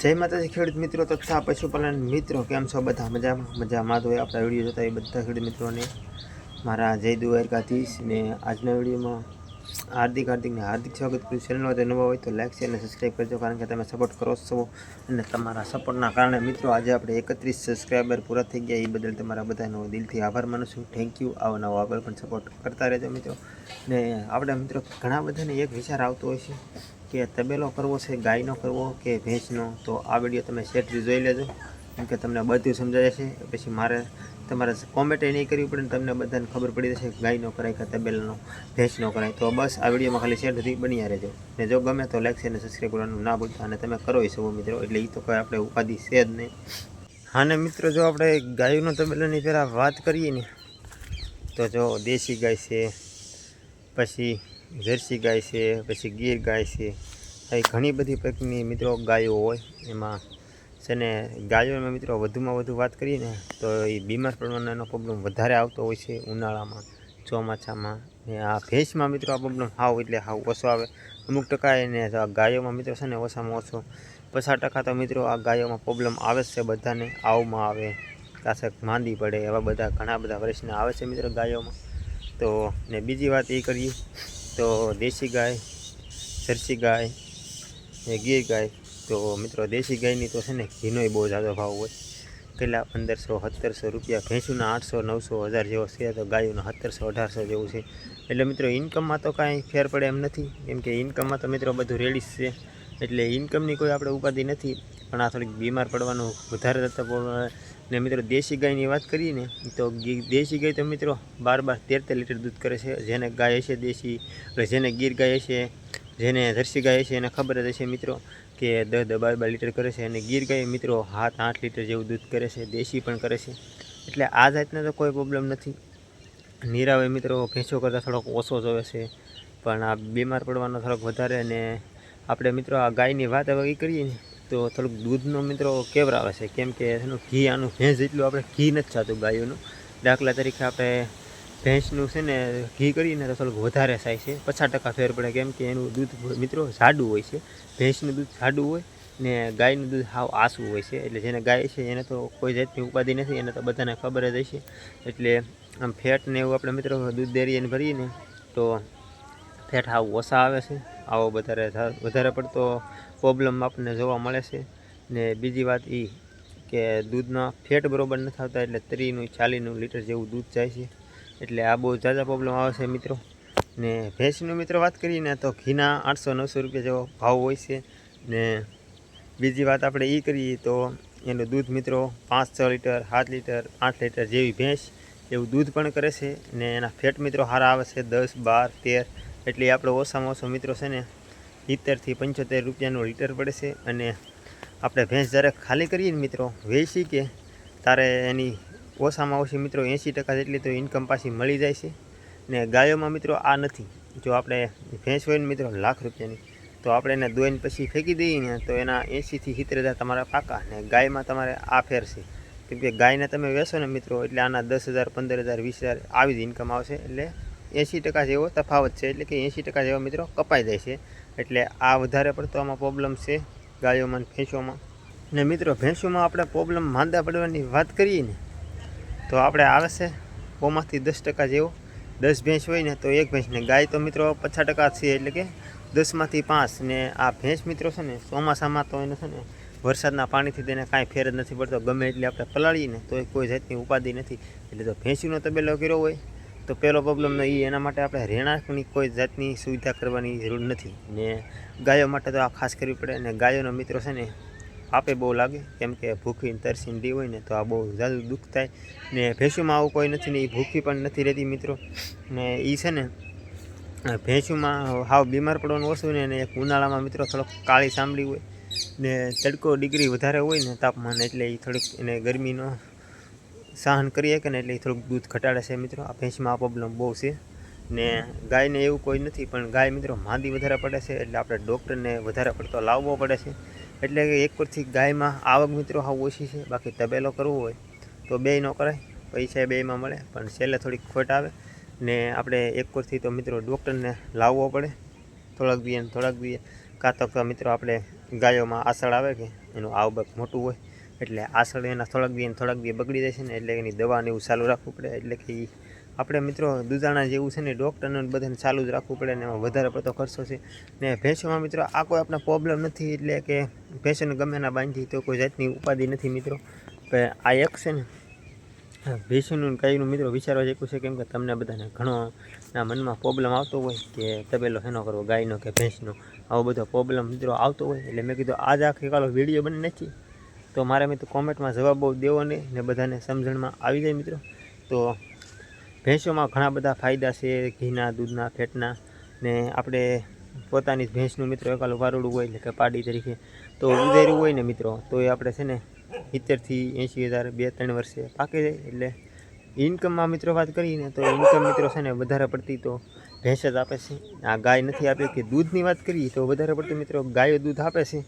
જય માતાજી, ખેડૂત મિત્રો, તથા પશુપાલન મિત્રો, કેમ છો બધા? મજામાં? મજામાં હોય આપણા વીડિયો જોતા એ બધા ખેડૂત મિત્રોને. મારા જય દ્વારકાધીશ ને આજના વિડીયોમાં હાર્દિક હાર્દિકને હાર્દિક સ્વાગત કરું ચેનલમાં જો નવા હોય તો લાઈક, શેર અને સબસ્ક્રાઈબ કરજો, કારણ કે તમે સપોર્ટ કરો છો. અને તમારા સપોર્ટના કારણે મિત્રો, આજે આપણે એકત્રીસ સબસ્ક્રાઈબર પૂરા થઈ ગયા. એ બદલ તમારા બધાનો દિલથી આભાર માનું છું. થેન્ક યુ આવો નવો આગળ પણ સપોર્ટ કરતા રહેજો મિત્રો. ને આપણે મિત્રો, ઘણા બધાને એક વિચાર આવતો હોય છે. કે તબેલો કરવો છે, ગાયનો કરવો કે ભેંસનો, તો આ વીડિયો તમે સેટથી જોઈ લેજો. કેમ કે તમને બધું સમજાય છે. પછી મારે તમારે કોમેન્ટ નહીં કરવી પડે ને તમને બધાને ખબર પડી જશે ગાયનો કરાય કે તબેલાનો, ભેંસનો કરાય. તો બસ આ વિડીયોમાં ખાલી શેર સુધી બની રહેજો. ને જો ગમે તો લાઈક અને સબસ્ક્રાઈબ કરવાનું ના ભૂલતા. અને તમે કરો સૌ મિત્રો. એટલે એ તો કોઈ આપણે ઉપાધિ છે જ નહીં. હા ને મિત્રો, જો આપણે ગાયોનો તબેલાની પહેલાં વાત કરીએ ને, તો જો દેશી ગાય છે. પછી જર્સી ગાય છે, પછી ગીર ગાય છે. આવી ઘણી બધી પ્રકારની મિત્રો ગાયો હોય એમાં. છે ને, ગાયોમાં મિત્રો વધુમાં વધુ વાત કરીએ ને, તો એ બીમાર પડવાનો એનો પ્રોબ્લેમ વધારે આવતો હોય છે ઉનાળામાં, ચોમાસામાં. ને આ ભેંસમાં મિત્રો આ પ્રોબ્લેમ હાવ એટલે હાવ ઓછો આવે. અમુક ટકા એને ગાયોમાં મિત્રો છે ને ઓછામાં ઓછો પચાસ ટકા તો મિત્રો આ ગાયોમાં પ્રોબ્લેમ આવે છે બધાને, આવમાં આવે, કાસક માંદી પડે, એવા બધા ઘણા બધા પ્રશ્ન આવે છે મિત્રો ગાયોમાં. તો ને બીજી વાત એ કરીએ તો દેશી ગાય જર્સી ગાય ને ગીર ગાય. તો મિત્રો, દેશી ગાયની તો છે ને ઘીનોય બહુ ઝાઝો ભાવ હોય. કેટલા પંદરસો, સત્તરસો રૂપિયા, ભેંસુના આઠસો, નવસો હજાર જેવો છે, તો ગાયોનો સત્તરસો, અઢારસો જેવું છે. એટલે મિત્રો ઇન્કમમાં તો કાંઈ ફેર પડે એમ નથી. કેમ કે ઇન્કમમાં તો મિત્રો બધું રેડીશ છે. એટલે ઇન્કમની કોઈ આપણે ઉપાધિ નથી. પણ આ થોડીક બીમાર પડવાનું વધારે થતા ને મિત્રો, દેશી ગાયની વાત કરીએ ને, તો દેશી ગાય તો મિત્રો બાર બાર તેર તેર લીટર દૂધ કરે છે. જેને ગાય હશે દેશી એટલે જેને ગીર ગાય હશે, જેને જર્સી ગાય હશે, એને ખબર જ હશે મિત્રો કે દસ દસ બાર બાર લીટર કરે છે. અને ગીર ગાય મિત્રો સાત આઠ લીટર જેવું દૂધ કરે છે, દેશી પણ કરે છે. એટલે આ જાતનો તો કોઈ પ્રોબ્લેમ નથી. નીરાવે મિત્રો ભેંસો કરતાં થોડોક ઓછો જોવે છે. પણ આ બીમાર પડવાનો થોડોક વધારે અને આપણે મિત્રો આ ગાયની વાત હવે કરીએ ને તો થોડુંક દૂધનો મિત્રો કેવરાવે છે? કેમ કે એનું ઘી, આનું ભેંસ જેટલું આપણે ઘી નથી થતું ગાયોનું. દાખલા તરીકે આપણે ભેંસનું છે ને ઘી કરીને તો થોડુંક વધારે થાય છે. પચાસ ટકા ફેર પડે. કેમ કે એનું દૂધ મિત્રો જાડું હોય છે. ભેંસનું દૂધ જાડું હોય ને ગાયનું દૂધ હાવ આસું હોય છે. એટલે જેને ગાય છે એને તો કોઈ જાતની ઉપાધિ નથી. એને તો બધાને ખબર જ હશે. એટલે આમ ફેટ ને એવું આપણે મિત્રો દૂધ ડેરીને ભરીએ ને તો ફેટ હાવ ઓછા આવે છે. આવો વધારે વધારે પડતો પ્રોબ્લેમ આપણને જોવા મળે છે. ને બીજી વાત એ કે દૂધના ફેટ બરોબર નથી આવતા એટલે ત્રીનું ચાલીનું લીટર જેવું દૂધ જાય છે. એટલે આ બહુ ઝાઝા પ્રોબ્લેમ આવે છે મિત્રો. ને ભેંસનું મિત્રો વાત કરીને તો ઘીના આઠસો નવસો રૂપિયા જેવો ભાવ હોય છે. ને બીજી વાત આપણે એ કરીએ તો એનું દૂધ મિત્રો પાંચ છ લીટર, સાત લીટર, આઠ લીટર જેવી ભેંસ એવું દૂધ પણ કરે છે. ને એના ફેટ મિત્રો સારા આવે છે દસ, બાર, તેર એટલે આપણે ઓછામાં ઓછો મિત્રો છે ને સિત્તેરથી પંચોતેર રૂપિયાનું લીટર પડે છે અને આપણે ભેંસ જ્યારે ખાલી કરીએ ને મિત્રો, વેચી કે તારે એની ઓછામાં ઓછી મિત્રો એંસી ટકા જેટલી તો ઇન્કમ પાછી મળી જાય છે. ને ગાયોમાં મિત્રો આ નથી. જો આપણે ભેંસ હોય ને મિત્રો લાખ રૂપિયાની, તો આપણે એને દોઈને પછી ફેંકી દઈએ ને, તો એના એંસીથી સિત્તેર હજાર તમારા પાકા ને ગાયમાં તમારે આ ફેર છે. કેમ કે ગાયને તમે વેચો ને મિત્રો, એટલે આના દસ હજાર, પંદર હજાર, વીસ હજાર આવી જ ઇન્કમ આવશે. એટલે એંસી ટકા જેવો તફાવત છે, એટલે કે એંસી ટકા જેવા મિત્રો કપાઈ જાય છે. એટલે આ વધારે પડતો આમાં પ્રોબ્લેમ છે ગાયોમાં ભેંસોમાં. ને મિત્રો, ભેંસોમાં આપણે પ્રોબ્લેમ માંદા પડવાની વાત કરીએ ને, તો આપણે આવે છે દસ ટકા જેવો. દસ ભેંસ હોય ને તો એક ભેંસને ગાય તો મિત્રો પચાસ ટકા છે, એટલે કે દસમાંથી પાંચ. ને આ ભેંસ મિત્રો છે ને ચોમાસામાં તો એને છે ને વરસાદના પાણીથી તેને કાંઈ ફેર જ નથી પડતો. ગમે એટલે આપણે પલાળીએ ને તો કોઈ જાતની ઉપાધિ નથી. એટલે જો ભેંસીનો તબેલો કર્યો હોય તો પહેલો પ્રોબ્લેમ એ એના માટે આપણે રહેણાંકની કોઈ જાતની સુવિધા કરવાની જરૂર નથી. ને ગાયો માટે તો આ ખાસ કરવી પડે. અને ગાયોનો મિત્રો છે ને, આપે બહુ લાગે. કેમ કે ભૂખી તરસી ડી હોય ને, તો આ બહુ જાદુ દુઃખ થાય. ને ભેંસુમાં આવું કોઈ નથી ને એ ભૂખી પણ નથી રહેતી મિત્રો. ને એ છે ને, ભેંસુમાં હાવ બીમાર પડવાનું ઓછું ને એક ઉનાળામાં મિત્રો થોડોક કાળી ચામડી હોય. ને તડકો ડિગ્રી વધારે હોય ને તાપમાન એટલે એ થોડીક એને ગરમીનો સહન કરી શકે ને એટલે થોડુંક દૂધ ઘટાડે છે મિત્રો. આ ભેંસમાં આ પ્રોબ્લેમ બહુ છે. ને ગાયને એવું કોઈ નથી, પણ ગાય મિત્રો માંદી વધારે પડે છે એટલે આપણે ડૉક્ટરને વધારે પડતો લાવવો પડે છે. એટલે કે એક પરથી ગાયમાં આવક મિત્રો હાવ ઓછી છે. બાકી તબેલો કરવો હોય તો બેય ન કરાય, પૈસા બેયમાં મળે, પણ છેલ્લે થોડીક ખોટ આવે. ને આપણે એક પરથી તો મિત્રો ડૉક્ટરને લાવવો પડે. થોડાક દીએ થોડાક દીએ કાં તો મિત્રો આપણે ગાયોમાં આસળ આવે કે એનું આવક મોટું હોય એટલે આસળ એના થોડાક દી થોડાક દી બગડી છે ને એટલે એની દવા ને એવું ચાલુ રાખવું પડે. એટલે કે આપણે મિત્રો દૂધાણા જેવું છે ને ડૉક્ટરને બધાને ચાલુ જ રાખવું પડે ને એમાં વધારે પડતો ખર્ચો છે. ને ભેંસોમાં મિત્રો આ કોઈ આપણે પ્રોબ્લેમ નથી એટલે કે ભેંસોને ગમે ના બાંધી તો કોઈ જાતની ઉપાધિ નથી મિત્રો. આ એક છે ને ભેંસનું કઈનું મિત્રો વિચારવા જેવું છે કેમ કે તમને બધાને ઘણો ના મનમાં પ્રોબ્લેમ આવતો હોય કે તબેલો હેનો કરવો, ગાયનો કે ભેંસનો, આવો બધો પ્રોબ્લેમ મિત્રો આવતો હોય. એટલે મેં કીધું આજ આખી કાલો વીડિયો બની નથી તો મારે મિત્રો કોમેન્ટમાં જવાબ બહુ દેવો નહીં ને બધાને સમજણમાં આવી જાય મિત્રો. તો ભેંસોમાં ઘણા બધા ફાયદા છે, ઘીના, દૂધના, ફેટના ને આપણે પોતાની ભેંસનું મિત્રો એકાલું વારોડું હોય એટલે કે પાડી તરીકે તો ઉધેરું હોય ને મિત્રો, તો એ આપણે છે ને સિત્તેરથી એંશી હજાર બે ત્રણ વર્ષે પાકી જાય એટલે ઇન્કમમાં મિત્રો વાત કરીએ ને તો ઇન્કમ મિત્રો છે ને વધારે પડતી તો ભેંસ જ આપે છે. આ ગાય નથી આપે કે દૂધની વાત કરીએ તો વધારે પડતી મિત્રો ગાયો દૂધ આપે છે.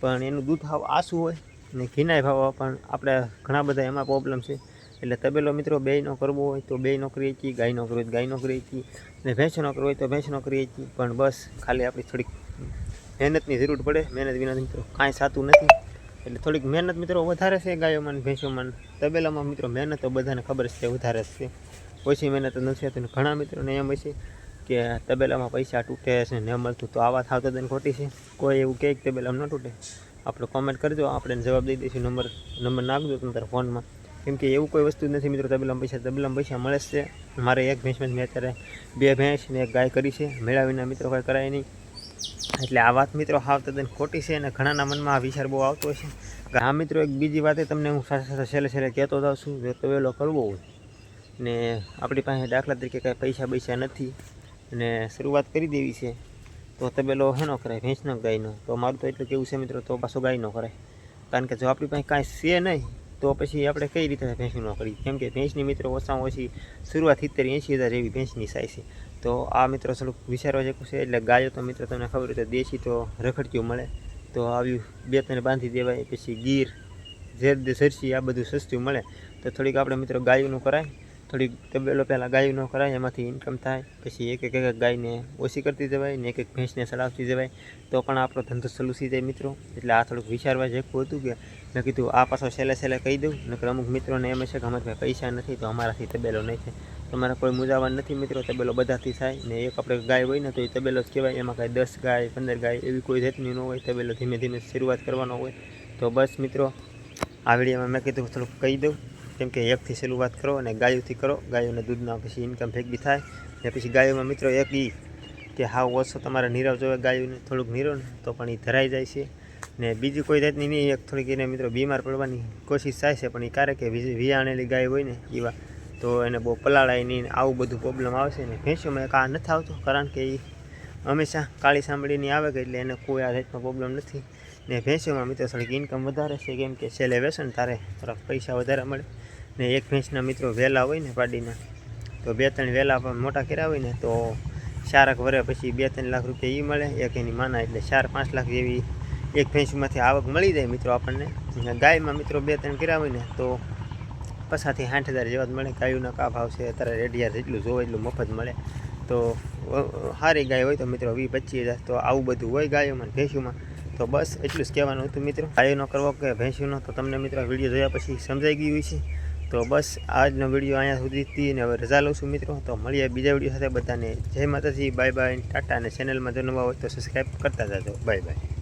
પણ એનું દૂધ આસું હોય ને ઘીનાય ભાવવા પણ આપણે ઘણા બધા એમાં પ્રોબ્લેમ છે. એટલે તબેલો મિત્રો બેયનો કરવો હોય તો બેયનો કરીએ છીએ ગાયનો કરવો હોય તો ગાયનો કરીએ છીએ, અને ભેંસનો કરવો હોય તો ભેંસનો કરીએ છીએ. પણ બસ ખાલી આપણી થોડીક મહેનતની જરૂર પડે. મહેનત વિના મિત્રો કાંઈ સાતું નથી. એટલે થોડીક મહેનત મિત્રો વધારે છે ગાયોમાં ભેંસોમાં. તબેલામાં મિત્રો મહેનત તો બધાને ખબર છે, વધારે જ છે. ઓછી મહેનત નથી ને ઘણા મિત્રોને એમ છે કે તબેલામાં પૈસા તૂટે છે ને મળતું તો આવા થાવ તો તેને ખોટી છે. કોઈ એવું કહે તબેલામાં ન તૂટે. આપણે કોમેન્ટ કરજો આપણે જવાબ દઈ દઈશું. નંબર નંબર નાખજો તમે તારા ફોનમાં કેમ કે એવું કોઈ વસ્તુ નથી મિત્રો. તબેલામાં પૈસા તબેલામાં પૈસા મળે છે. મારે એક ભેંસમાં મેં અત્યારે બે ભેંસ ને એક ગાય કરી છે. મેળાવીના મિત્રો કાંઈ કરાય નહીં. એટલે આ વાત મિત્રો હાવ તદ્દન ખોટી છે અને ઘણાના મનમાં આ વિચાર બહુ આવતો હોય છે. આ મિત્રો, એક બીજી વાતે તમને હું સાથે સાથે છેલ્લે છેલ્લે કહેતો જાઉં છું. જો વહેલો કરવો હોય. ને આપણી પાસે દાખલા તરીકે કાંઈ પૈસા પૈસા નથી. અને શરૂઆત કરી દેવી છે. તો તબેલો હેનો કરાય ભેંસનો ગાયનો તો મારું તો એટલું કેવું છે મિત્રો, તો પાછો ગાયનો કરાય. કારણ કે જો આપણી પાસે કાંઈ છે નહીં, તો પછી આપણે કઈ રીતે ભેંસનું ન કરીએ? કેમ કે ભેંસની મિત્રો ઓછામાં ઓછી શરૂઆત સિત્તેર એંશી હજાર એવી ભેંસની સાઈઝ છે. તો આ મિત્રો થોડુંક વિચારવા જેવું છે, એટલે ગાયો તો મિત્રો તમને ખબર હોય તો દેશી તો રખડક્યું મળે. તો આવ્યું બે ત્રણ બાંધી દેવાય, પછી ગીર, ઝેર જર્સી આ બધું સસ્તું મળે. તો થોડીક આપણે મિત્રો ગાયોનું કરાય. થોડીક તબેલો પહેલાં ગાયનું કરાય, એમાંથી ઇન્કમ થાય, પછી એક એક એક ગાયને ઓછી કરતી જવાય ને એક એક ભેંસને ચલાવતી જવાય. તો પણ આપણો ધંધો સલુસી જાય મિત્રો. એટલે આ થોડુંક વિચારવા જેવું હતું કે મેં કીધું આ પાછો છેલ્લે છેલ્લે કહી દઉં. નકર અમુક મિત્રોને એમ છે કે અમારે પાસે નથી, તો અમારાથી તબેલો નહીં છે તમારે કોઈ મુજાવાન નથી મિત્રો, તબેલો બધાથી થાય. ને એક આપણે ગાય હોય ને તો એ તબેલો જ કહેવાય. એમાં કાંઈ દસ ગાય, પંદર ગાય એવી કોઈ જાતની ન હોય, તબેલો ધીમે ધીમે શરૂઆત કરવાનો હોય. તો બસ મિત્રો, આ વિડીયોમાં મેં કીધું થોડુંક કહી દઉં. કેમ કે એકથી શરૂઆત કરો અને ગાયોથી કરો. ગાયોને દૂધના પછી ઇન્કમ ભેગી થાય. ને પછી ગાયોમાં મિત્રો એક એ કે હાવ ઓછો તમારે નીરવ જોવે ગાયોને, થોડુંક નીરવ ને, તો પણ એ ધરાઈ જાય છે. ને બીજી કોઈ જાતની નહીં, એક થોડીક એને મિત્રો બીમાર પડવાની કોશિશ થાય છે, પણ એ ક્યારેક વિયાણેલી ગાય હોય ને એવા, તો એને બહુ પલાળાય નહીં આવું બધું પ્રોબ્લેમ આવશે ને ભેંસોમાં એક આ નથી આવતો, કારણ કે એ હંમેશા કાળી સાંભળીની આવે કે એટલે એને કોઈ આ જાતનો પ્રોબ્લેમ નથી. ને ભેંસોમાં મિત્રો થોડીક ઇન્કમ વધારે છે, કેમ કે છેલ્લે વેસન તારે થોડાક પૈસા વધારે મળે. ને એક ભેંસના મિત્રો વહેલા હોય ને પાડીના, તો બે ત્રણ વહેલા પણ મોટા કર્યા હોય ને, તો ચારક વરે પછી બે ત્રણ લાખ રૂપિયા એ મળે. એક એની માના એટલે ચાર પાંચ લાખ જેવી એક ભેંસમાંથી આવક મળી જાય મિત્રો આપણને. ગાયમાં મિત્રો બે ત્રણ કર્યા હોય ને, તો પછાથી સાઠ હજાર જેવા જ મળે. ગાયુના કા ભાવ છે અત્યારે રેડિયાર જેટલું જોવે એટલું મફત મળે. તો સારી ગાય હોય તો મિત્રો વીસ પચીસ હજાર, તો આવું બધું હોય ગાયોમાં ભેંસુમાં તો બસ એટલું જ કહેવાનું હતું મિત્રો. ગાયોનો કરવો કે ભેંસીનો તો તમને મિત્રો વીડિયો જોયા પછી સમજાઈ ગયું છે તો બસ આજનો વીડિયો અહીંયા સુધીથી ને હવે રજા લઉં છું મિત્રો. તો મળીએ બીજા વીડિયો સાથે. બધાને જય માતાજી. Bye bye. ટાટા અને ચેનલમાં જો નવા હોય તો સબસ્ક્રાઈબ કરતા જાજો. Bye bye.